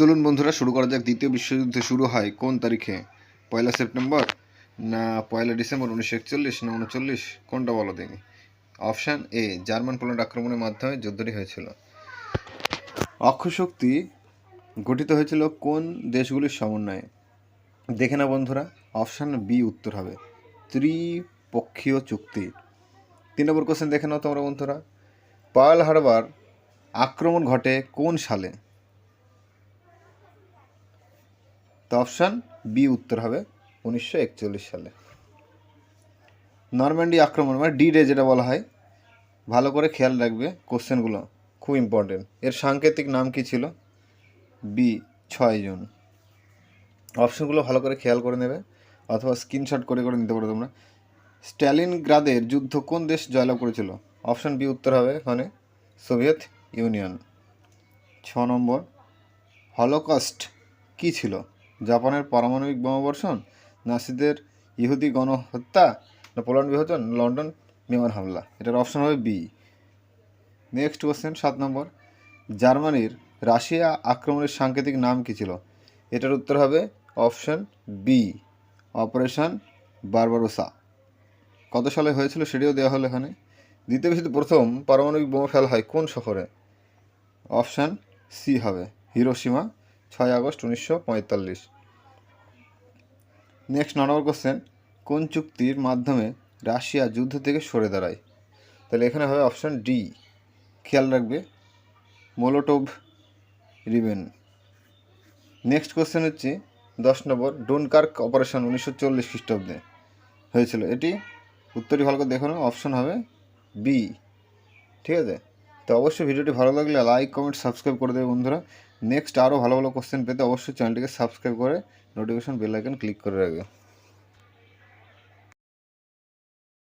চলুন বন্ধুরা, শুরু করা যাক। দ্বিতীয় বিশ্বযুদ্ধ শুরু হয় কোন তারিখে? পয়লা সেপ্টেম্বর না পয়লা ডিসেম্বর উনিশশো একচল্লিশ না উনচল্লিশ? কোনটা বলো দেখি। অপশান এ, জার্মান পোল্যান্ড আক্রমণের মাধ্যমে যুদ্ধটি হয়েছিল। অক্ষশক্তি গঠিত হয়েছিল কোন দেশগুলির সমন্বয়ে? দেখে না বন্ধুরা, অপশান বি উত্তর হবে। ত্রিপক্ষীয় চুক্তি। তিন নম্বর কোশ্চেন দেখে নাও তোমরা বন্ধুরা। পার্ল হারবার আক্রমণ ঘটে কোন সালে? তো অপশান বি উত্তর হবে উনিশশো একচল্লিশ সালে। নরম্যান্ডি আক্রমণ মানে ডি ডে যেটা বলা হয়, ভালো করে খেয়াল রাখবে কোশ্চেনগুলো, খুব ইম্পর্টেন্ট এর সাংকেতিক নাম কি ছিল? বি ছয় জুন। অপশনগুলো ভালো করে খেয়াল করে নেবে, অথবা স্ক্রিনশট করে করে নিতে পারো তোমরা। স্ট্যালিন গ্রাদের যুদ্ধ কোন দেশ জয়লাভ করেছিল? অপশন বি উত্তর হবে এখানে সোভিয়েত ইউনিয়ন। ছ নম্বর, হলোকস্ট কি ছিল? জাপানের পারমাণবিক বোমাবর্ষণ, নাসিদের ইহুদি গণহত্যা, না পোল্যান্ড বিভাজন, লন্ডন বিমান হামলা। এটার অপশন হবে বি নেক্সট কোশ্চেন সাত নম্বর। জার্মানির রাশিয়া আক্রমণের সাংকেতিক নাম কী ছিল? এটার উত্তর হবে অপশন বি অপারেশন বারবারোসা কত সালে হয়েছিল সেটিও দেওয়া হলো এখানে। দ্বিতীয় বিশ্বযুদ্ধে প্রথম পারমাণবিক বোমা ফেলা হয় কোন শহরে? অপশান সি হবে হিরোসীমা ছয় আগস্ট উনিশশো পঁয়তাল্লিশ। নেক্সট ন নম্বর কোশ্চেন কোন চুক্তির মাধ্যমে রাশিয়া যুদ্ধ থেকে সরে দাঁড়ায়? তাহলে এখানে হবে অপশান ডি খেয়াল রাখবে, মোলোটোভ রিবেন। নেক্সট কোশ্চেন হচ্ছে, দশ নম্বর, ডোনকার্ক অপারেশন উনিশশো চল্লিশ খ্রিস্টাব্দে হয়েছিল। এটি উত্তরটি ভালো করে দেখো অপশন হবে বি ঠিক আছে? তো অবশ্যই ভিডিওটি ভালো লাগলে লাইক কমেন্ট সাবস্ক্রাইব করে দেবে বন্ধুরা। নেক্সট আরও ভালো ভালো কোশ্চেন পেতে অবশ্যই চ্যানেলটিকে সাবস্ক্রাইব করে নোটিফিকেশন বেল আইকন ক্লিক করে রাখবে।